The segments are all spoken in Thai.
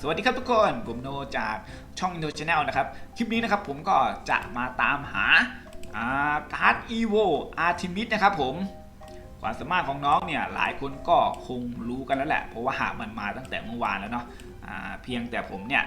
สวัสดีครับทุกคนผมโนจากช่อง No Channel นะครับ คลิปนี้นะครับผมก็จะมาตามหาการ์ด EVO Artemis นะครับผมความสามารถของน้องเนี่ยหลายคนก็คงรู้กันแล้วแหละ เพราะว่าหามันมาตั้งแต่เมื่อวานแล้วเนาะอ่าเพียงแต่ผมเนี่ย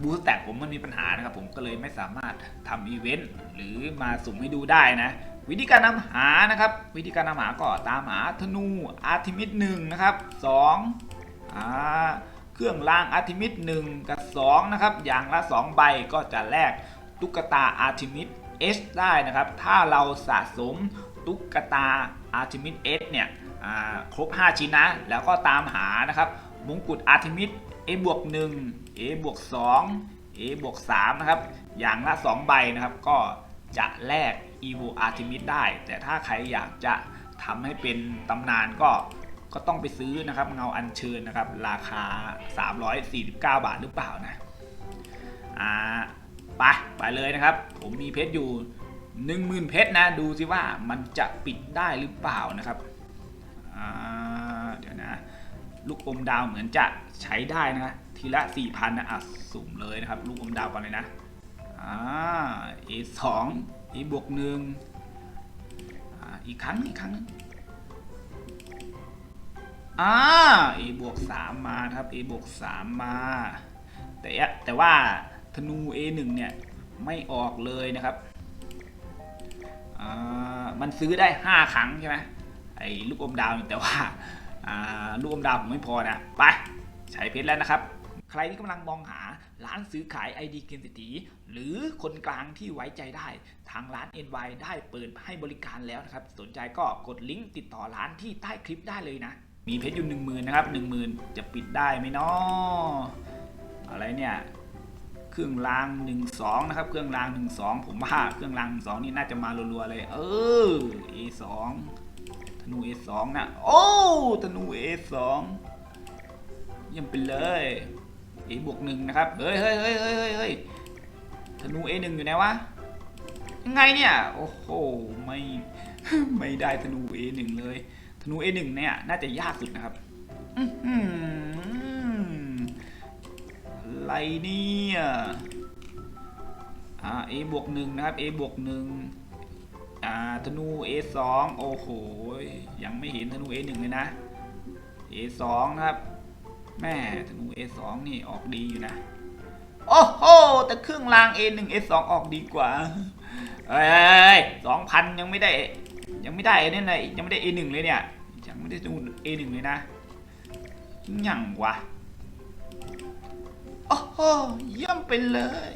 บูสแต็กผมมันมีปัญหานะครับผมก็เลยไม่สามารถทำอีเวนต์หรือมาสุ่มให้ดูได้นะ วิธีการนำหานะครับ วิธีการนำหาก็ตามหาธนูอาร์ทิมิสหนึ่งนะครับสองอ่า เครื่องรางอาร์ทิมิสหนึ่งกับสองนะครับอย่างละ 2 ใบก็จะแลกตุ๊กตาอาร์ทิมิสเอสได้นะครับ ถ้าเราสะสมตุ๊กตาอาร์ทิมิสเอสเนี่ยครบ 5 ชิ้นนะ แล้วก็ตามหานะครับมงกุฎอาร์ทิมิส A บวก1 A บวก2 A บวก3นะครับอย่างละ 2 ใบนะครับ ก็จะแลก Evo Artemis ได้ แต่ถ้าใครอยากจะทำให้เป็นตำนานก็ ก็ต้องไปซื้อนะครับเงาอัญเชิญนะครับ ราคา 349 บาทหรือเปล่านะอ่าไปไปเลยนะครับ ผมมีเพชรอยู่ 10,000 เพชรนะ ดูสิว่ามันจะปิดได้หรือเปล่านะครับอ่าเดี๋ยวนะ ลูกอมดาวเหมือนจะใช้ได้นะทีละ 4,000นะอะสุ่มเลยนะครับ ลูกอมดาวก่อนเลยนะอ่า A 2 A บวกหนึ่งอ่าอีกครั้งอีกครั้งนึง อ่า A บวก3มาครับ A บวก3มา แต่แต่ว่าธนู A 1เนี่ย ไม่ออกเลยนะครับอ่ามันซื้อได้ 5 ครั้งใช่ไหมไอ้ลูกอมดาวแต่ว่าอ่าลูกอมดาวผมไม่พอนะ ไป ใช้เพชรแล้วนะครับ ใครที่กำลังมองหาร้านซื้อขาย ID เกมเศรษฐีหรือคนกลางที่ไว้ใจได้ ทางร้าน NY ได้เปิดให้บริการแล้วนะครับ สนใจก็กดลิงก์ติดต่อร้านที่ใต้คลิปได้เลยนะ มีเพชรอยู่หนึ่งหมื่นนะครับหนึ่งหมื่นจะปิดได้ไหมเนาะอะไรเนี่ยเครื่องรางหนึ่งสองนะครับ เครื่องรางหนึ่งสองผมว่าเครื่องรางหนึ่งสองนี่น่าจะมารัวๆเลย เออ A สองธนู A สองนะโอ้ธนู A สองเยี่ยมไปเลย A บวกหนึ่งนะครับเฮ้ยเฮ้ยเฮ้ยเฮ้ยเฮ้ยธนู A หนึ่งอยู่ไหนวะยังไงเนี่ย โอ้โหไม่ไม่ได้ธนู A หนึ่งเลย ธนู A หนึ่งเนี่ยน่าจะยากสุดนะครับอะไรเนี่ยอ่า A บวกหนึ่งนะครับ A บวกหนึ่งอ่าธนู A สองโอ้โห ยังไม่เห็นธนู A หนึ่งเลยนะ A สองนะครับ แม่ธนู A สองนี่ออกดีอยู่นะ โอ้โห แต่เครื่องราง A หนึ่ง A สองออกดีกว่า เอ้ยสองพันยังไม่ได้ ยังไม่ได้เนี่ยนะยังไม่ได้ A หนึ่งเลยเนี่ย ยังไม่ได้ดู A หนึ่งเลยนะยังวะโอ้โหเยี่ยมไปเลย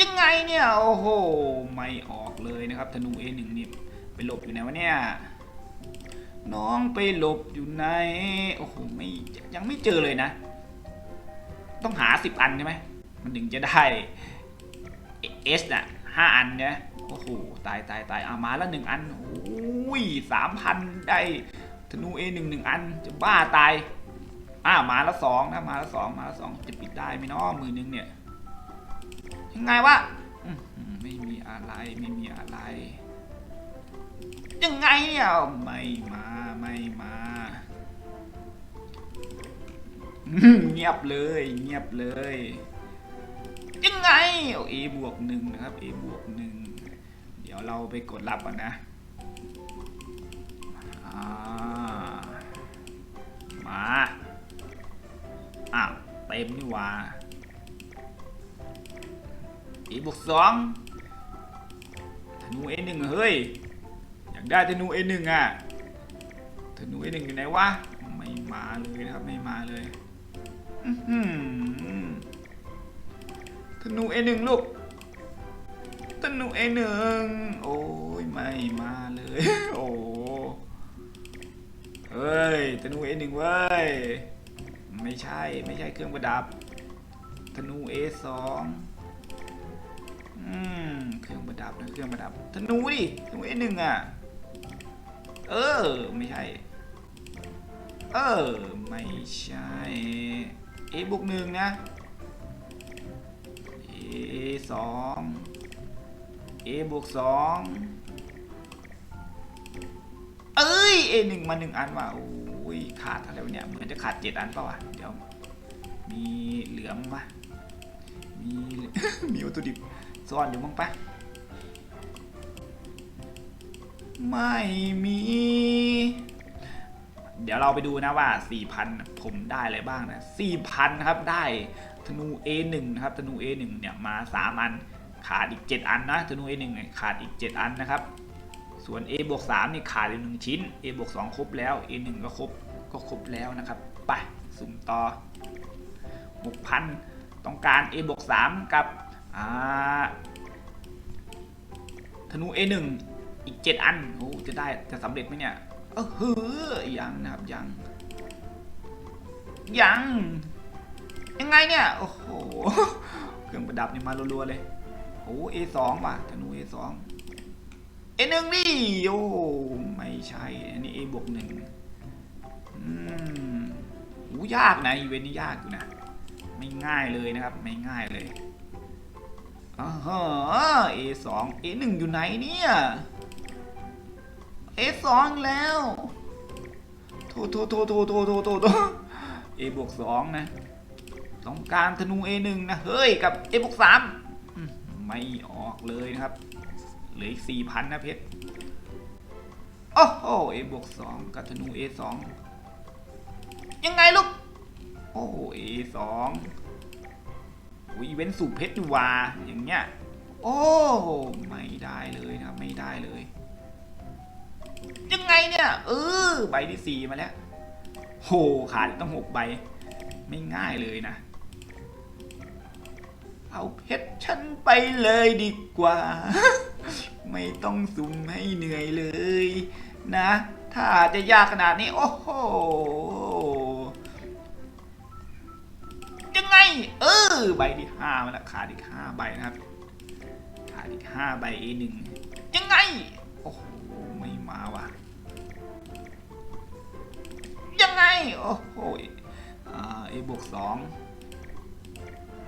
ยังไงเนี่ย โอ้โห ไม่ออกเลยนะครับธนู A1 นี่ไปหลบอยู่ไหนวะเนี่ย น้องไปหลบอยู่ไหน โอ้โห ไม่ยังไม่เจอเลยนะ ต้องหาสิบอันใช่ไหมมันถึงจะได้เอสน่ะ ห้าอันเนี่ยโอ้โหตายตายตายเอามาแล้วหนึ่งอันโอ้ยสามพันได้ธนู A หนึ่งหนึ่งอันจะบ้าตายอ่ามาแล้วสองนะมาแล้วสองมาแล้วสองจะปิดได้ไหมเนาะมือนึงเนี่ยยังไงวะไม่มีอะไรไม่มีอะไร ยังไงเนี่ยไม่มาไม่มาเงียบเลย เงียบเลย ยังไงเอา A บวกหนึ่งนะครับ A บวกหนึ่งเดี๋ยวเราไปกดรับก่อนนะามาอ้าวเต็มนี่ว่า A บวกสองธนู A หนึ่งเฮ้ย อยากได้ธนู A หนึ่งอะธนู A หนึ่งอยู่ไหนวะไม่มาเลยนะครับไม่มาเลย อื้อหือ ธนู A หนึ่งลูกธนู A หนึ่งโอ้ยไม่มาเลย โอ้เฮ้ยธนู A หนึ่งเว้ย ไม่ใช่ไม่ใช่เครื่องประดับธนู A สองอืมเครื่องประดับนะเครื่องประดับธนูดิธนูเอหนึ่งอะ เออ ไม่ใช่ เออ ไม่ใช่เอบวกหนึ่งนะ สองเอบวกสองเอ้ยเอหนึ่งมาหนึ่งอันว่ะโอ้ยขาดอะไรวะเนี่ยเหมือนจะขาดเจ็ดอันเปล่าวะเดี๋ยว มีเหลืองปะมีมีวัตถุดิบซ่อนอยู่บ้างปะไม่มี เดี๋ยวเราไปดูนะว่า 4,000 ผมได้อะไรบ้างนะ 4,000นครับได้ ธนู A1 นะครับธนู A1 เนี่ยมา 3 อันขาดอีก 7 อันนะธนู A1 เนี่ยขาดอีก 7 อันนะครับ ส่วน A บวก3นี่ขาดอีกหนึ่งชิ้น A บวก2ครบแล้ว A1 ก็ครบก็ครบแล้วนะครับไปสุ่มต่อ 6,000 ต้องการ A บวก3กับธนู A1 อีก 7 อันโอ้จะได้จะสำเร็จไหมเนี่ยเออเฮ้อยังนะครับยังยัง ยังไงเนี่ย โอ้โห เครื่องประดับนี่มารัวๆเลยโอ้เอสองว่ะธนูเอสองเหนึ่งนี่โอ้ไม่ใช่ อันนี้ A บวกหนึ่งอืมหูยากนะอีเวนต์นี้ยากอยู่นะ ไม่ง่ายเลยนะครับ ไม่ง่ายเลยอ๋อฮเอสองเอหนึ่งอยู่ไหนเนี่ยเอสองแล้วโทโทโทโทโทโทโทเอบวกสองนะ ต้องการธนู A1 นะเฮ้ยกับ A บวก3อืมไม่ออกเลยนะครับ เหลืออีกสี่พันนะเพชรโอ้โห A บวกสองกับธนู A สองยังไงลูก โอ้โห A สองอุ้ยอีเวนต์สูบเพชรอยู่ว่าอย่างเงี้ย โอ้ไม่ได้เลยนะไม่ได้เลย ยังไงเนี่ยเออใบที่สี่มาแล้วโหขาดต้องหกใบ ไม่ง่ายเลยนะ เอาเพชรฉันไปเลยดีกว่า ไม่ต้องสุ่มให้เหนื่อยเลย นะ ถ้าจะยากขนาดนี้ โอ้โหยังไง เออ ใบที่ห้ามาแล้วขาดอีกห้าใบนะครับขาดอีกห้าใบ A หนึ่งยังไง โอ้โหไม่มาว่ะยังไง โอ้โหอ่า A บวกสอง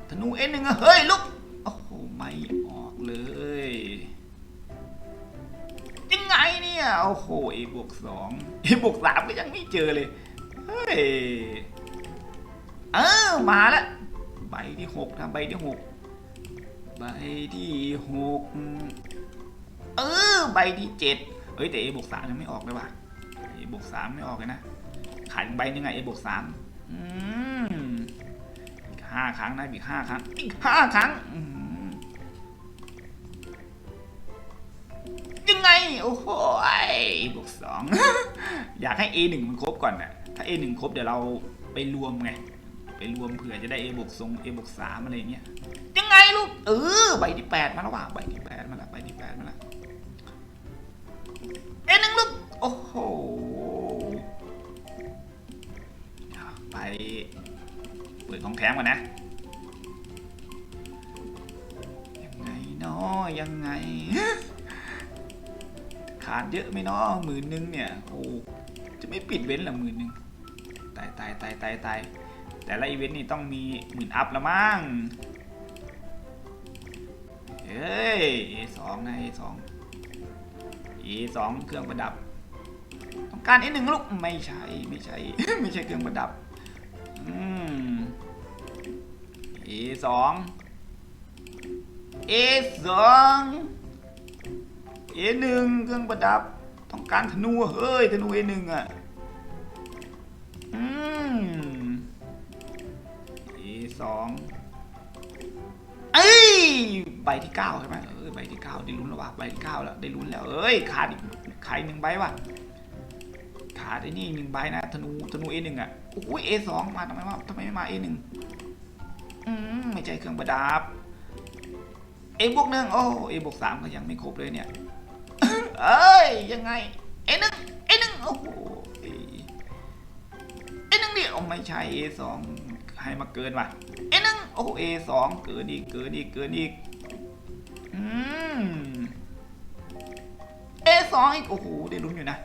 ธนูเอ็นหนึ่งอะเฮ้ยลุกโอ้โหไม่ออกเลยยังไงเนี่ยโอ้โหเอบวกสองเอบวกสามก็ยังไม่เจอเลยเฮ้ยเออมาแล้วใบที่หกทำใบที่หกใบที่หกเออใบที่เจ็ดเฮ้ยแต่เอบวกสามยังไม่ออกเลยว่ะเอบวกสามไม่ออกเลยนะขาดใบหนึงไงเอบวกสามอืม ห้าครั้งนะอีกห้าครั้งอีกห้าครั้งอื้อหือยังไง โอ้โหไอ้บวกสองอยากให้ A หนึ่งมันครบก่อนนะถ้า A หนึ่งครบเดี๋ยวเราไปรวมไง ไปรวมเผื่อจะได้ A บวกทรง A บวกสามอะไรเงี้ย ยังไงลูก เออ ใบที่แปดมาแล้วว่ะ ใบที่แปดมาแล้ว ใบที่แปดมาแล้ว A หนึ่งลูก โอ้โห ไป เปิดของแถมก่อนนะ ยังไงเนาะยังไง ขาดเยอะไหมเนาะหมื่นหนึงเนี่ย โอ้จะไม่ปิดเว้นเหรอหมื่นหนึงตายตายตายตายตายแต่ละอีเวนต์นี่ต้องมีหมื่นอัพละมั้งเฮ้ย A2 นะ A2 A2 เครื่องประดับ ต้องการ A1 ลูก ไม่ใช่ ไม่ใช่ ไม่ใช่เครื่องประดับ อืม A สอง A สอง A หนึ่งเครื่องประดับ ต้องการธนูเฮ้ยธนู A หนึ่งอะ อืม A สองเอ้ยใบที่เก้าใช่ไหมเออใบที่เก้าได้ลุ้นแล้วว่ะใบที่เก้าแล้วได้ลุ้นแล้วเอ้ยขาดอีกขาดหนึ่งใบว่ะขาดไอ้นี่หนึ่งใบนะธนูธนู A หนึ่งอะโอ้ย A สองมาทำไมวะทำไมไม่มา A หนึ่ง ไม่ใช่เครื่องประดับ A บวกหนึ่งโอ้ A บวกสามก็ยังไม่ครบเลยเนี่ย เอ้ย ยังไง A หนึ่ง A หนึ่งโอ้โห A หนึ่งดิโอ้ไม่ใช่ A สองให้มาเกินว่ะ A หนึ่งโอ้ A สองเกินอีก เกินอีก เกินอีก อืม A สองอีก โอ้โห ได้ลุ้นอยู่นะ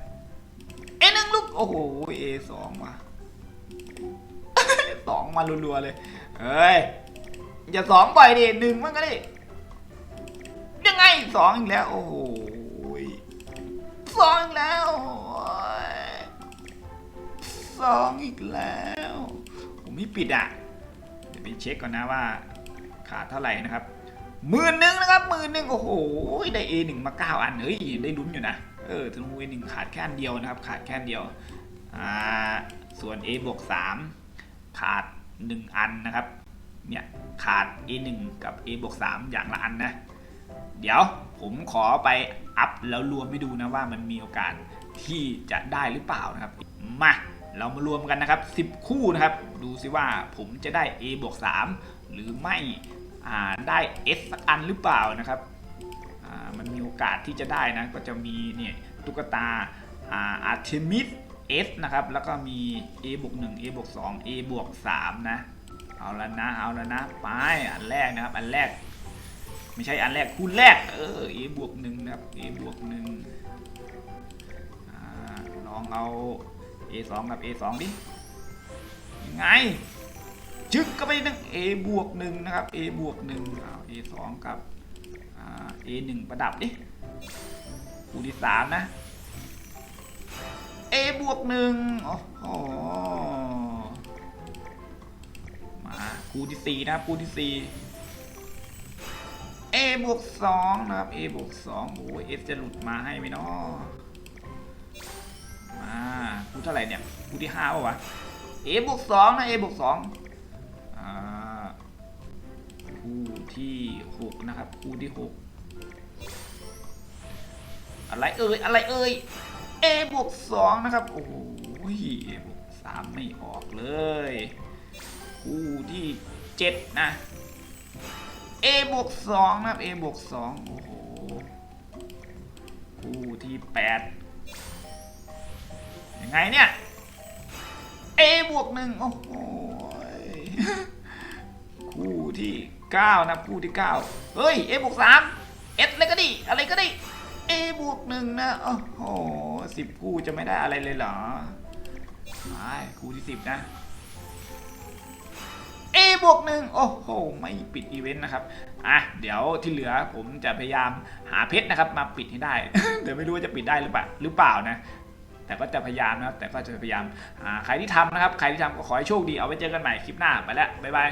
เอหนึ่งลูก โอ้โหเอสองมาสองมารัวๆเลย เฮ้ย อย่าสองบ่อยดิหนึ่งมันก็ดิยังไงสองอีกแล้ว โอ้โหสองอีกแล้วสองอีกแล้วผมไม่ปิดอะเดี๋ยวไปเช็คก่อนนะว่า ขาดเท่าไหร่นะครับหมื่นหนึ่งนะครับหมื่นหนึ่งโอ้โหได้ A หนึ่งมาเก้าอันเฮ้ยได้ลุ้นอยู่นะเออธนู A หนึ่งขาดแค่อันเดียวนะครับ ขาดแค่อันเดียวอ่าส่วน A บวกสามขาดหนึ่งอันนะครับ เนี่ยขาด A หนึ่งกับ A บวกสามอย่างละอันนะ เดี๋ยวผมขอไปอัพแล้วรวมให้ดูนะว่ามันมีโอกาสที่จะได้หรือเปล่านะครับ มาเรามารวมกันนะครับ 10 คู่นะครับ ดูซิว่าผมจะได้ A บวก3หรือไม่ได้ S สักอันหรือเปล่านะครับมันมีโอกาสที่จะได้นะ ก็จะมีเนี่ยตุ๊กตาอาอาร์เทมิส S นะครับ แล้วก็มี A บวก1 A บวก2 A บวก3นะ เอาละนะเอาละนะไปอันแรกนะครับ อันแรก ไม่ใช่อันแรกคู่แรก เออ A บวกหนึ่งนะครับ A บวกหนึ่งลองเอา A สองกับ A สองดิยังไงจึกก็ไปหนึ่ง A บวกหนึ่งนะครับ A บวกหนึ่งเอา A สองกับอ่า A หนึ่งประดับดิคู่ที่สามนะ A บวกหนึ่งโอ้โห คู่ที่สี่นะครับคู่ที่สี่ A บวกสองนะครับ A บวกสองโอ้ย F จะหลุดมาให้ไหมเนาะมาคู่เท่าไหร่เนี่ยคู่ที่ห้าป่าวะ A บวกสองนะ A บวกสองอ่าคู่ที่หกนะครับคู่ที่หกอะไรเอ่ยอะไรเอ่ย A บวกสองนะครับโอ้โห A บวกสามไม่ออกเลย คู่ที่เจ็ดนะ A บวกสองนะครับ A บวกสองโอ้โหคู่ที่แปดยังไงเนี่ย A บวกหนึ่งโอ้โหคู่ที่เก้านะคู่ที่เก้าเฮ้ย A บวกสาม S อะไรก็ดีอะไรก็ดี A บวกหนึ่งนะโอ้โหสิบคู่จะไม่ได้อะไรเลยเหรอไม่คู่ที่สิบนะ A บวกหนึ่งโอ้โห ไม่ปิดอีเวนต์นะครับ อะ เดี๋ยวที่เหลือผมจะพยายามหาเพชรนะครับ มาปิดให้ได้เดี๋ยวไม่รู้ว่าจะปิดได้หรือเปล่าหรือเปล่านะ แต่ก็จะพยายามนะครับ แต่ก็จะพยายามอ่าใครที่ทำนะครับ ใครที่ทำก็ขอให้โชคดี เอาไว้เจอกันใหม่คลิปหน้า ไปแล้ว บ๊ายบาย